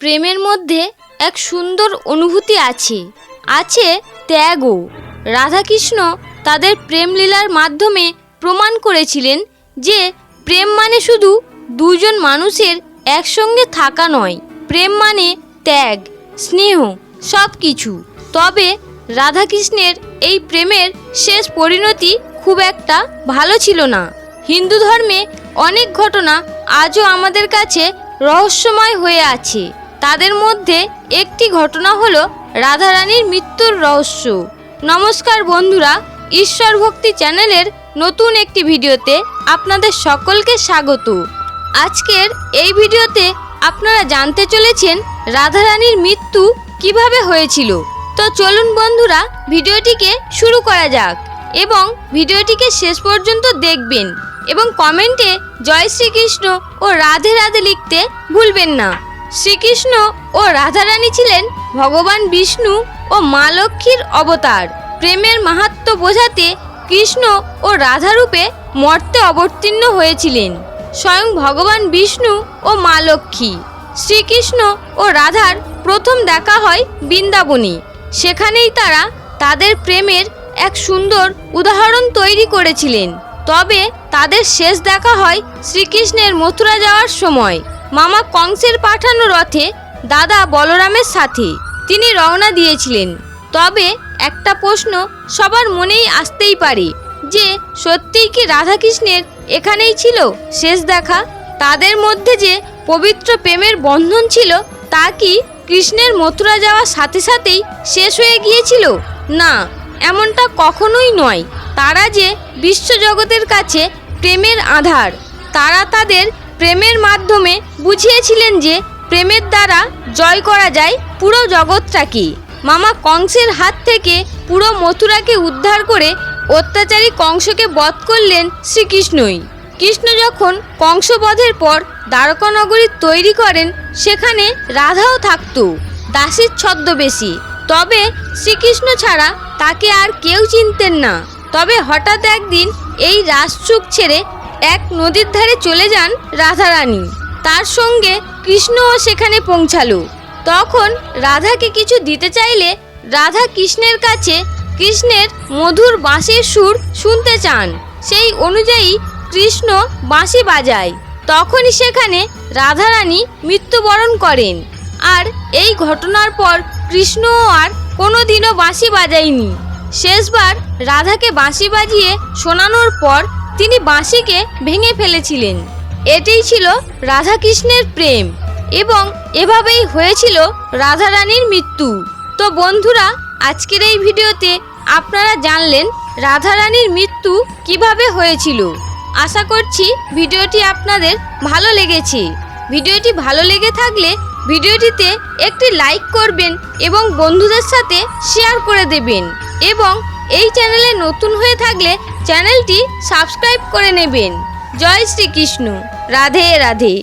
প্রেমের মধ্যে এক সুন্দর অনুভূতি আছে। আছে ত্যাগও। রাধাকৃষ্ণ তাদের প্রেমলীলার মাধ্যমে প্রমাণ করেছিলেন যে প্রেম মানে শুধু দুজন মানুষের একসঙ্গে থাকা নয়। প্রেম মানে ত্যাগ, স্নেহ সব কিছু তবে রাধাকৃষ্ণের এই প্রেমের শেষ পরিণতি খুব একটা ভালো ছিল না। হিন্দু ধর্মে অনেক ঘটনা আজও আমাদের কাছে রহস্যময় হয়ে আছে। তাদের মধ্যে একটি ঘটনা হলো রাধারানীর মৃত্যুর রহস্য। নমস্কার বন্ধুরা, ঈশ্বর ভক্তি চ্যানেলের নতুন একটি ভিডিওতে আপনাদের সকলকে স্বাগত। আজকের এই ভিডিওতে আপনারা জানতে চলেছেন রাধারানীর মৃত্যু কীভাবে হয়েছিল। তো চলুন বন্ধুরা, ভিডিওটিকে শুরু করা যাক এবং ভিডিওটিকে শেষ পর্যন্ত দেখবেন এবং কমেন্টে জয় শ্রীকৃষ্ণ ও রাধে রাধে লিখতে ভুলবেন না। শ্রীকৃষ্ণ ও রাধারানী ছিলেন ভগবান বিষ্ণু ও মা লক্ষ্মীর অবতার। প্রেমের মাহাত্ম বোঝাতে কৃষ্ণ ও রাধারূপে মর্তে অবতীর্ণ হয়েছিলেন। স্বয়ং ভগবান বিষ্ণু ও মা লক্ষ্মী। শ্রীকৃষ্ণ ও রাধার প্রথম দেখা হয় বৃন্দাবনে। সেখানেই তারা তাদের প্রেমের এক সুন্দর উদাহরণ তৈরি করেছিলেন। তবে তাদের শেষ দেখা হয় শ্রীকৃষ্ণের মথুরা যাওয়ার সময়। মামা কংসের পাঠানো রথে দাদা বলরামের সাথে তিনি রওনা দিয়েছিলেন। তবে একটা প্রশ্ন সবার মনেই আসতেই পারে যে, সত্যিই কি রাধাকৃষ্ণের এখানেই ছিল শেষ দেখা? তাদের মধ্যে যে পবিত্র প্রেমের বন্ধন ছিল, তা কি কৃষ্ণের মথুরা যাওয়ার সাথে সাথেই শেষ হয়ে গিয়েছিল? না, এমনটা কখনোই নয়। তারা যে বিশ্বজগতের কাছে প্রেমের আধার, তারা তাদের প্রেমের মাধ্যমে বুঝিয়েছিলেন যে প্রেমের দ্বারা জয় করা যায় পুরো জগৎটাকে। মামা কংসের হাত থেকে পুরো মথুরাকে উদ্ধার করে অত্যাচারী কংসকে বধ করলেন শ্রীকৃষ্ণই। কৃষ্ণ যখন কংসবধের পর দ্বারকানগরী তৈরি করেন, সেখানে রাধাও থাকতো, দাসীর ছদ্মবেশী। তবে শ্রীকৃষ্ণ ছাড়া তাকে আর কেউ চিনতেন না। তবে হঠাৎ একদিন এই রাজচুক ছেড়ে এক নদীর ধারে চলে যান রাধারানী। তার সঙ্গে কৃষ্ণও সেখানে পৌঁছালো। তখন রাধাকে কিছু দিতে চাইলে রাধা কৃষ্ণের কাছে কৃষ্ণের মধুর বাঁশির সুর শুনতে চান। সেই অনুযায়ী কৃষ্ণ বাঁশি বাজায়। তখনই সেখানে রাধারানী মৃত্যুবরণ করেন। আর এই ঘটনার পর কৃষ্ণও আর কোনোদিনও বাঁশি বাজায়নি। শেষবার রাধাকে বাঁশি বাজিয়ে শোনানোর পর তিনি বাঁশিকে ভেঙে ফেলেছিলেন। এটাই ছিল রাধাকৃষ্ণের প্রেম এবং এভাবেই হয়েছিল রাধারানীর মৃত্যু। তো বন্ধুরা, আজকের এই ভিডিওতে আপনারা জানলেন রাধারানীর মৃত্যু কীভাবে হয়েছিল। আশা করছি ভিডিওটি আপনাদের ভালো লেগেছে। ভিডিওটি ভালো লেগে থাকলে ভিডিওটিতে একটি লাইক করবেন এবং বন্ধুদের সাথে শেয়ার করে দেবেন এবং এই চ্যানেলে নতুন হয়ে থাকলে চ্যানেলটি সাবস্ক্রাইব করে নেবেন। জয় শ্রীকৃষ্ণ। রাধে রাধে।